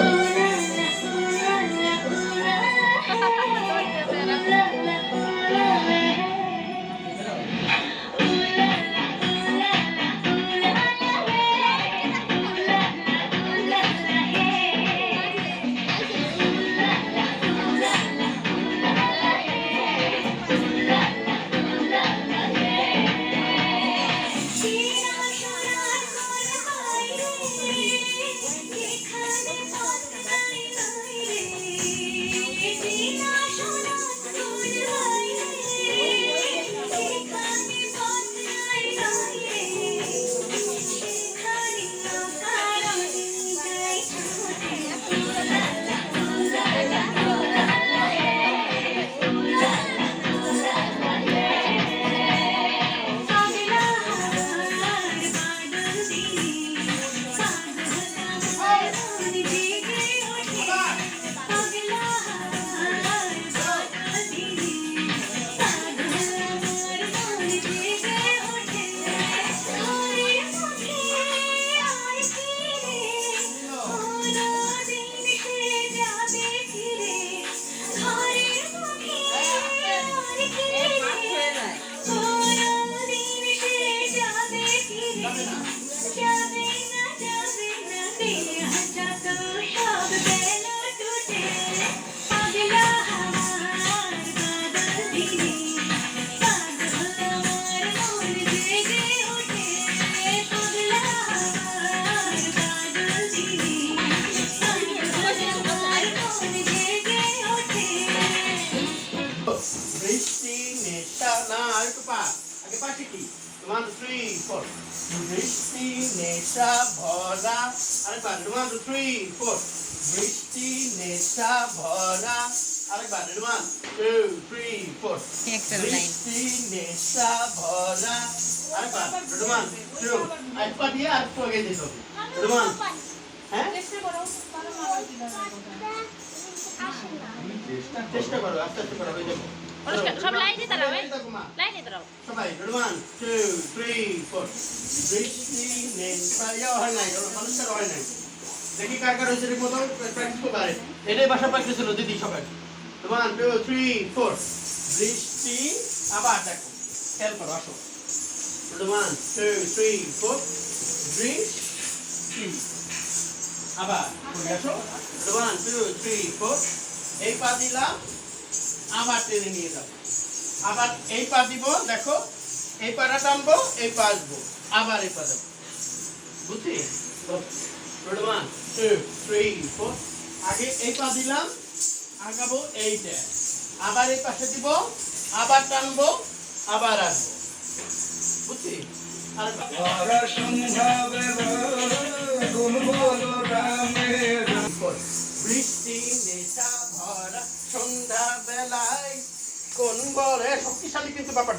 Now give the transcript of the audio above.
Oh বৃষ্টি নেশা না একটু পা আগে পা শিখি ফোর বৃষ্টি নেশা ভরা আরেকবার ওয়ান থ্রি ফোর বৃষ্টি নেশা ভরা আরেকবার ওয়ান টু থ্রি ফোর বৃষ্টি নেশা ভরা চেষ্টা করো, আস্তে আস্তে করো, হয়ে যাবে। এটাই বাসা প্র্যাকটিস হলো, দিদি সবাই ওয়ান টু থ্রি ফোর বৃষ্টি, আবার দেখো, খেয়াল করো, আসো। ওয়ান টু থ্রি ফোর বৃষ্টি, আবার ওয়ান টু থ্রি ফোর এই পা দিলাম আবার টেনে নিয়ে যাব। আবার এই পা দিব দেখো এই পাটা টানবো এই পা আসব আবার এই পা দেবো। বুঝছি ওয়ান টু থ্রি ফোর আগে এই পা দিলাম আগাবো এইটা। আবার এই পাশে দিব আবার টানবো আবার আসব। বুঝছি আর সন্ধ্যা বেলা গুন বলো রামের বৃষ্টি নেশা ভরা সন্ধ্যা বেলায় কোন বলে? শক্তিশালী কিন্তু ব্যাপার